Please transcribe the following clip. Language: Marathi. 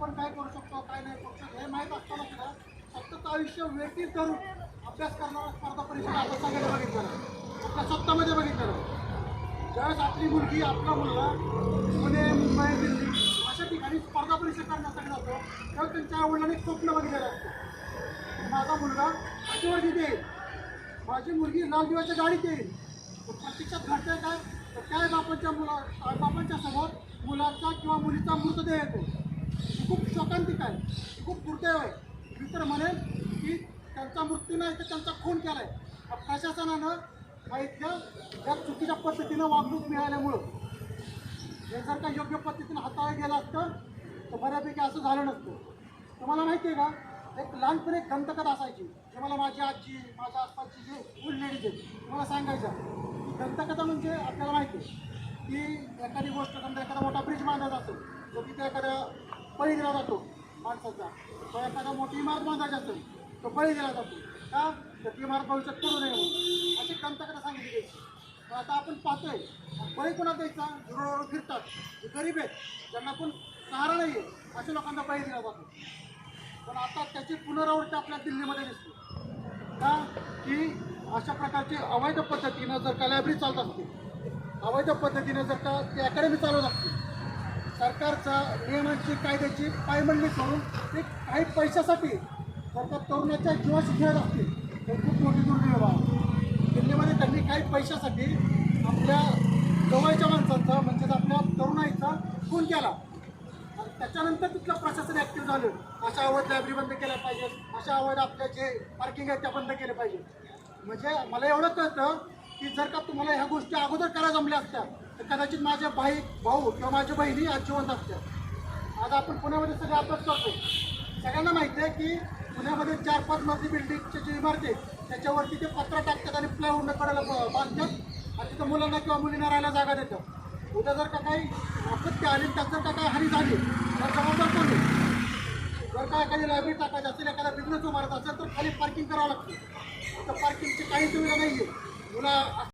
आपण काय करू शकतो काय नाही करू शकतो हे माहीत असताना सुद्धा सतत आयुष्य व्यतीत धरून अभ्यास करणारा स्पर्धा परीक्षा आपण सगळ्यांनी बघितलं आपल्या स्वतःमध्ये बघितलं ज्यावेळेस आपली मुलगी आपला मुलगा पुणे मुंबई दिल्ली अशा ठिकाणी स्पर्धा परीक्षा करण्यासाठी जातो त्यावेळेस त्यांच्या आवडल्याने स्वप्न बघितलेलं असतं माझा मुलगा आठवडीत येईल माझी मुलगी लाल दिवाच्या गाडीत येईल. प्रत्यक्षात घडतंय काय तर त्या बापांच्या मुला बापांच्या समोर मुलाचा किंवा मुलीचा मृतदेह येतो. खूप शोकांतिक आहे. खूप दुर्दैव आहे. मी तर म्हणेन की त्यांचा मृत्यू नाही तर त्यांचा खून केला आहे प्रशासनानं हा इतक्या या चुकीच्या पद्धतीनं वागणूक मिळाल्यामुळं हे जर का योग्य पद्धतीनं हाताळलं गेलं असतं तर बऱ्यापैकी असं झालं नसतं. तुम्हाला माहिती आहे का? एक लहानपणी एक दंतकथा असायची. जे मला माझी आजी माझ्या आसपासची जे ओल्ड लेडीज आहेत तुम्हाला सांगायच्या दंतकथा म्हणजे आपल्याला माहिती आहे की एखादी गोष्ट समजा एखादा मोठा तो तिथे एखाद्या बळी दिला जातो माणसाचा. किंवा एखादा मोठी इमारत बांधायची असेल तो बळी दिला जातो. का? तर ती इमारत भविष्यात करू नये म्हणून. अशी दंतकथा सांगितली गेली. तर आता आपण पाहतोय बळी कोणा द्यायचा? रोडवर फिरतात. जे गरीब आहेत ज्यांना कोण सहारा नाही आहे अशा लोकांना बळी दिला जातो. पण आता त्याची पुनरावृत्ती आपल्या दिल्लीमध्ये दिसते. का? की अशा प्रकारची अवैध पद्धतीनं जर का लायब्ररी चालत असते अवैध पद्धतीनं जर का ती अकॅडमी चालवत असते सरकारचा नियमांची कायद्याची पायमंडणी करून ते काही पैशासाठी जर का तरुणाच्या जीवाशी खेळत असतील तर खूप मोठी दुर्दैव आहे. दिल्लीमध्ये त्यांनी काही पैशासाठी आपल्या जवळच्या माणसांचा म्हणजेच आपल्या तरुणाईचा खून केला. त्याच्यानंतर तिथलं प्रशासन ॲक्टिव्ह झालं. अशा अवैध लायब्ररी बंद केल्या पाहिजे अशा अवैध आपल्या जे पार्किंग आहेत त्या बंद केल्या पाहिजे म्हणजे मला एवढं कळतं की जर का तुम्हाला ह्या गोष्टी अगोदर करायला जमल्या असत्या तर कदाचित माझ्या भाई भाऊ किंवा माझ्या बहिणी आज जिवंत असतात. आज आपण पुण्यामध्ये सगळे अभ्यास करतो सगळ्यांना माहिती आहे की पुण्यामध्ये चार पाच मजली बिल्डिंगचे जे इमारती आहेत त्याच्यावरती ते पत्र टाकतात आणि प्लायवूडनं कडायला बांधतात. आणि तिथं मुलांना किंवा मुलींना राहायला जागा देतात. उद्या जर का काही आपत्ती आली त्यात जर का काही हानी झाली तर जबाबदार कोण जर का एखादी लायब्ररी टाकायची असेल एखादा बिझनेस उभारायचा असेल तर खाली पार्किंग करावं लागतं. तर पार्किंगची काही सुविधा नाही आहे मुला